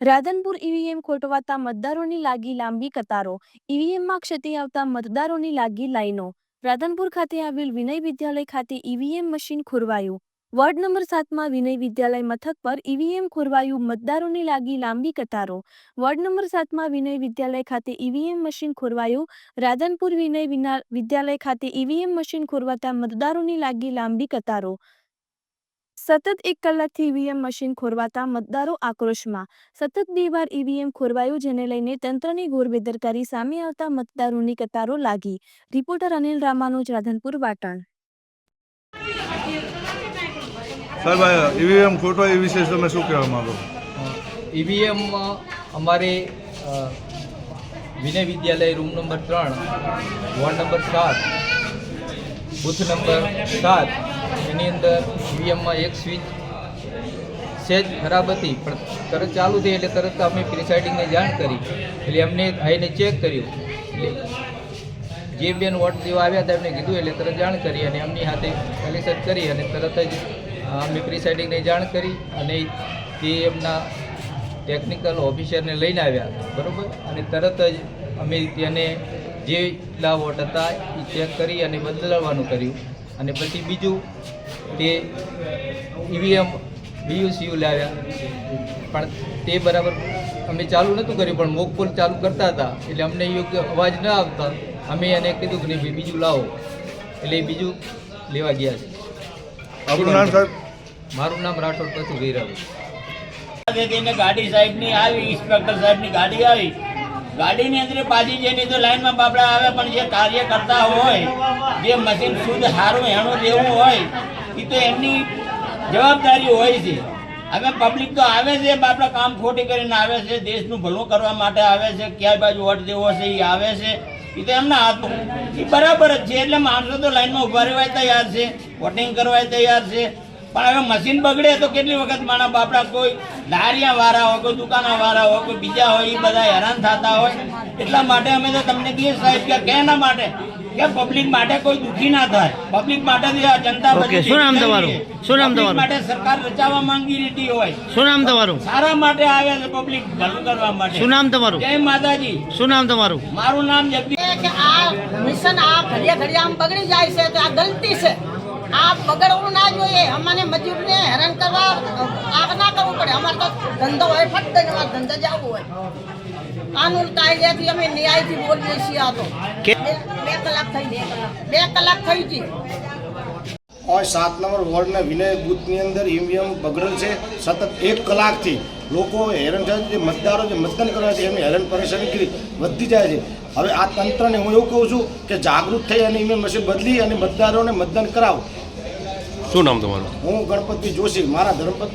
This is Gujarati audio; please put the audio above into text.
રાધનપુર ઈવીએમ ખોટવાતા મતદારોની લાગી લાંબી કતારો. ઈવીએમમાં ક્ષતિ આવતા મતદારોની લાગી લાઈનો. રાધનપુર ખાતે આવેલ વિનય વિદ્યાલય ખાતે ઈવીએમ મશીન ખોરવાયું. વોર્ડ નંબર સાતમાં વિનય વિદ્યાલય મથક પર ઈવીએમ ખોરવાયું મતદારોની લાગી લાંબી કતારો. વોર્ડ નંબર સાતમાં વિનય વિદ્યાલય ખાતે ઈવીએમ મશીન ખોરવાયું. રાધનપુર વિનય વિદ્યાલય ખાતે ઈવીએમ મશીન ખોરવાતા મતદારોની લાગી લાંબી કતારો. સતત એક કલાકથી ઈવીએમ મશીન ખોરવાતા મતદારો આક્રોશમાં. સતત બે વાર ઈવીએમ ખોરવાયું જેને લઈને તંત્રની ઘોર બેદરકારી સામે આવતા મતદારોની કતારો લાગી. રિપોર્ટર અનિલ રામાનુજ રાધનપુર પાટણ સાહેબ ઈવીએમ ખોટો એ વિશે તમે શું કહેવા માંગો? ઈવીએમ અમારે વિનય વિદ્યાલય રૂમ નંબર ત્રણ વોર્ડ નંબર સાત બૂથ નંબર સાત. એની અંદર ઈવીએમમાં એક સ્વિચ સેજ ખરાબ હતી પણ તરત ચાલુ થઈ એટલે તરત અમે પ્રિસાઇડિંગને જાણ કરી. એટલે એમને આવીને ચેક કર્યું. એટલે જે બેન વોટ દેવા આવ્યા હતા એમને કીધું એટલે તરત જાણ કરી અને એમની સાથે કલેક્શન કરી અને તરત જ અમે પ્રિસાઇડિંગને જાણ કરી અને તે એમના ટેકનિકલ ઓફિસરને લઈને આવ્યા. બરાબર? અને તરત જ અમે તેને જેટલા વોટ હતા એ ચેક કરી અને બદલવાનું કર્યું. અને પછી બીજું તે ઈવીએમ બીયુસીયુ લાવ્યા પણ તે બરાબર અમે ચાલુ નહોતું કર્યું પણ મોકપોલ ચાલુ કરતા હતા. એટલે અમને યોગ્ય અવાજ ન આવતા. અમે એને કીધું કે નહીં ભાઈ બીજું લાવો. એટલે બીજું લેવા ગયા છે. મારું નામ રાઠોડ પછી તેને ગાડી સાહેબની આવી ઇન્સ્પેક્ટર સાહેબની ગાડી આવી. ગાડીની અંદર પાછી જેની તો લાઈનમાં બાપડા આવે, પણ જે કાર્ય કરતા હોય, જે મશીન શુદ્ધ, સારું, એનું દેવું હોય એ તો એમની જવાબદારી હોય છે. હવે પબ્લિક તો આવે છે, બાપડા કામ ખોટી કરીને આવે છે, દેશનું ભલું કરવા માટે આવે છે, ક્યાંય બાજુ વોટ દેવો છે એ આવે છે એ તો એમના હાથમાં. એ બરાબર જ છે, એટલે માણસો તો લાઈનમાં ઊભા રહેવાય તૈયાર છે વોટિંગ કરવાય તૈયાર છે. પણ હવે મશીન બગડે તો કેટલી વખત માણા બાપડા કોઈ લારિયા વાળા હોય કોઈ દુકાના વાળા હોય કોઈ બીજા હોય એ બધા હેરાન થતા હોય. એટલા માટે અમે તો તમને કહીએ સાહેબ કે કેના માટે? કે પબ્લિક માટે કોઈ દુખી ના થાય. પબ્લિક માટે આ જનતા બધી શું નામ તમારું? શું નામ તમારું? માટે સરકાર રચાવવા માંગી રહી હોય. શું નામ તમારું? સારા માટે આવે છે પબ્લિક ભલું કરવા માટે. શું નામ તમારું? જય માતાજી. શું નામ તમારું? મારું નામ જગદીશ. કે આ મિશન આ ઘડિયા ઘડિયા આમ બગડી જાય છે તો આ ગલતી છે. આ બગડવું ના જોઈએ. અમને મજૂરને હેરાન કરવા આ ના કરવું પડે અમારે તો ધંધો હોય ફક્ત ને મારે જવું હોય. કાનૂન કાયદાથી અમે ન્યાયથી બોલીએ છીએ આ તો. બે કલાક થઈ બે કલાક થઈ ગઈ. સાત નંબર વોર્ડના વિનય બુથની અંદર ઈવીએમ બગડેલ છે. સતત એક કલાકથી લોકો હેરાન થાય છે મતદારો જે મતદાન કરે છે એમને હેરાન પરેશાની કરી વધતી જાય છે. હવે આ તંત્રને હું એવું કહું છું કે જાગૃત થઈ અને ઈવીએમ મશીન બદલી અને મતદારોને મતદાન કરાવ. શું નામ તમારું? હું ગણપતિ જોશી મારા ધર્મપત્ની